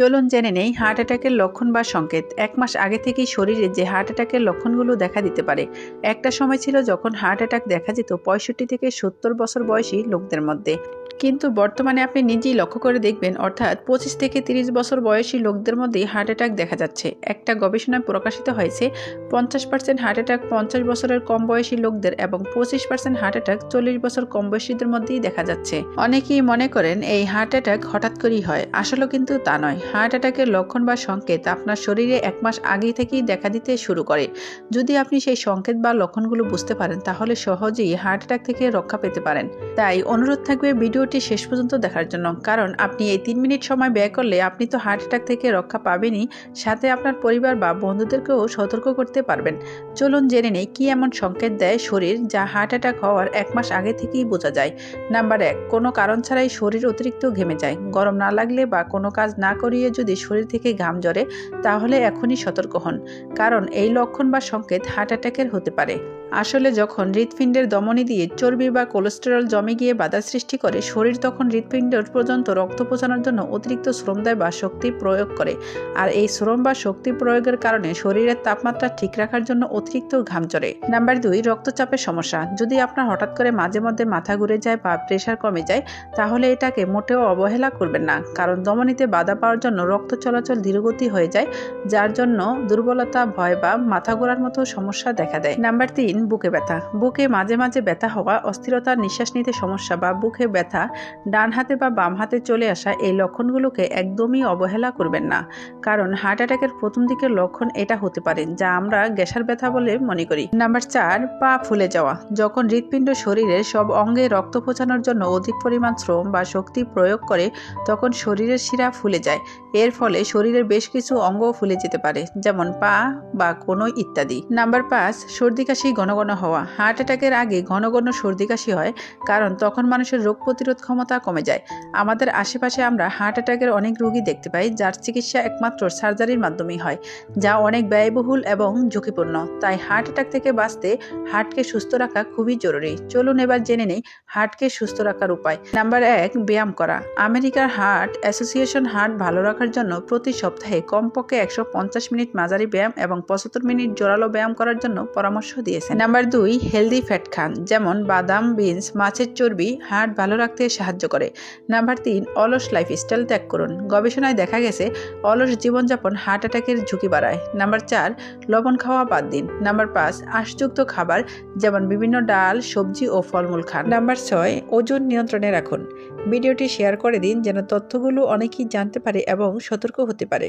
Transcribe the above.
চলুন জেনে নেই হার্ট অ্যাটাকের লক্ষণ বা সংকেত। এক মাস আগে থেকেই শরীরে যে হার্ট অ্যাটাকের লক্ষণগুলো দেখা দিতে পারে। একটা সময় ছিল যখন হার্ট অ্যাটাক দেখা যেত পঁয়ষট্টি থেকে সত্তর বছর বয়সী লোকদের মধ্যে। কিন্তু বর্তমানে আপনি নিজেই লক্ষ্য করে দেখবেন, অর্থাৎ পঁচিশ থেকে তিরিশ বছর বয়সী লোকদের মধ্যেই হার্ট অ্যাটাক দেখা যাচ্ছে। একটা গবেষণায় প্রকাশিত হয়েছে, পঞ্চাশ পার্সেন্ট হার্ট অ্যাটাক পঞ্চাশ বছরের কম বয়সী লোকদের এবং পঁচিশ পার্সেন্ট হার্ট অ্যাটাক চল্লিশ বছর কম বয়সীদের মধ্যেই দেখা যাচ্ছে। অনেকেই মনে করেন এই হার্ট অ্যাটাক হঠাৎ করেই হয়। আসলে কিন্তু তা নয়। হার্ট অ্যাটাকের লক্ষণ বা সংকেত আপনার শরীরে এক মাস আগে থেকেই দেখা দিতে শুরু করে। যদি আপনি সেই সংকেত বা লক্ষণগুলো বুঝতে পারেন, তাহলে সহজেই হার্ট অ্যাটাক থেকে রক্ষা পেতে পারেন। তাই অনুরোধ থাকবে ভিডিওটি শেষ পর্যন্ত দেখার জন্য, কারণ আপনি এই তিন মিনিট সময় ব্যয় করলে আপনি তো হার্ট অ্যাটাক থেকে রক্ষা পাবেনই, সাথে আপনার পরিবার বা বন্ধুদেরকেও সতর্ক করতে পারবেন। চলুন জেনে নেই কি এমন সংকেত দেয় শরীর যা হার্ট অ্যাটাক হওয়ার এক মাস আগে থেকেই বোঝা যায়। নাম্বার এক, কোনো কারণ ছাড়াই শরীর অতিরিক্ত ঘেমে যায়। গরম না লাগলে বা কোনো কাজ না করিয়ে যদি শরীর থেকে ঘাম জ্বরে তাহলে এখনই সতর্ক হন, কারণ এই লক্ষণ বা সংকেত হার্ট অ্যাটাকের হতে পারে। আসলে যখন হৃৎপিণ্ডের দমনি দিয়ে চর্বি বা কোলেস্টেরল জমে গিয়ে বাধা সৃষ্টি করে, শরীর তখন হৃৎপিণ্ড পর্যন্ত রক্ত পৌঁছানোর জন্য অতিরিক্ত শ্রম দেয় বা শক্তি প্রয়োগ করে। আর এই শ্রম বা শক্তি প্রয়োগের কারণে শরীরের তাপমাত্রা ঠিক রাখার জন্য অতিরিক্ত ঘাম চড়ে। নাম্বার দুই, রক্তচাপের সমস্যা। যদি আপনার হঠাৎ করে মাঝে মধ্যে মাথা ঘুরে যায় বা প্রেশার কমে যায়, তাহলে এটাকে মোটেও অবহেলা করবেন না। কারণ দমনিতে বাধা পাওয়ার জন্য রক্ত চলাচল ধীরগতি হয়ে যায়, যার জন্য দুর্বলতা, ভয় বা মাথা ঘোরার মতো সমস্যা দেখা দেয়। নাম্বার তিন বুকে ব্যথা। বুকে মাঝে মাঝে ব্যথা হওয়া, অস্থিরতার নিঃশ্বাস নিতে সমস্যা বা বুকে ব্যথা ডান হাতে বা বাম হাতে চলে আসা এই লক্ষণগুলোকে একদমই অবহেলা করবেন না। কারণ হার্ট অ্যাটাকের প্রথম দিকের লক্ষণ এটা হতে পারে, যা আমরা গ্যাসের ব্যথা বলে মনে করি। নাম্বার চার, পা ফুলে যাওয়া। যখন হৃৎপিণ্ড শরীরের সব অঙ্গে রক্ত পৌঁছানোর জন্য অধিক পরিমাণ শ্রম বা শক্তি প্রয়োগ করে, তখন শরীরের শিরা ফুলে যায়। এর ফলে শরীরের বেশ কিছু অঙ্গও ফুলে যেতে পারে, যেমন পা বা কোনো ইত্যাদি। নাম্বার পাঁচ, সর্দি কাশি ঘন ঘন হওয়া। হার্ট অ্যাটাকের আগে ঘন ঘন সর্দি কাশি হয়, কারণ তখন মানুষের রোগ প্রতিরোধ ক্ষমতা কমে যায়। আমাদের আশেপাশে আমরা হার্ট অ্যাটাকের অনেক রোগী দেখতে পাই, যার চিকিৎসা একমাত্র সার্জারির মাধ্যমেই হয়, যা অনেক ব্যয়বহুল এবং ঝুঁকিপূর্ণ। তাই হার্ট অ্যাটাক থেকে বাঁচতে হার্টকে সুস্থ রাখা খুবই জরুরি। চলুন এবার জেনে নেই হার্টকে সুস্থ রাখার উপায়। নাম্বার এক, ব্যায়াম করা। আমেরিকার হার্ট অ্যাসোসিয়েশন হার্ট ভালো রাখার জন্য প্রতি সপ্তাহে কমপক্ষে একশো পঞ্চাশ মিনিট মাঝারি ব্যায়াম এবং পঁচাত্তর মিনিট জোরালো ব্যায়াম করার জন্য পরামর্শ দিয়েছে নাম্বার দুই হেলদি ফ্যাট খান, যেমন বাদাম বিনস মাছের চর্বি হার্ট ভালো রাখতে সাহায্য করে। নাম্বার তিন, অলস লাইফস্টাইল ত্যাগ করুন। গবেষণায় দেখা গেছে, অলস জীবনযাপন হার্ট অ্যাটাকের ঝুঁকি বাড়ায়। নাম্বার চার, লবণ খাওয়া বাদ দিন। নাম্বার পাঁচ, আঁশযুক্ত খাবার, যেমন বিভিন্ন ডাল, সবজি ও ফলমূল খান। নাম্বার ছয়, ওজন নিয়ন্ত্রণে রাখুন। ভিডিওটি শেয়ার করে দিন, যেন তথ্যগুলো অনেকেই জানতে পারে এবং সতর্ক হতে পারে।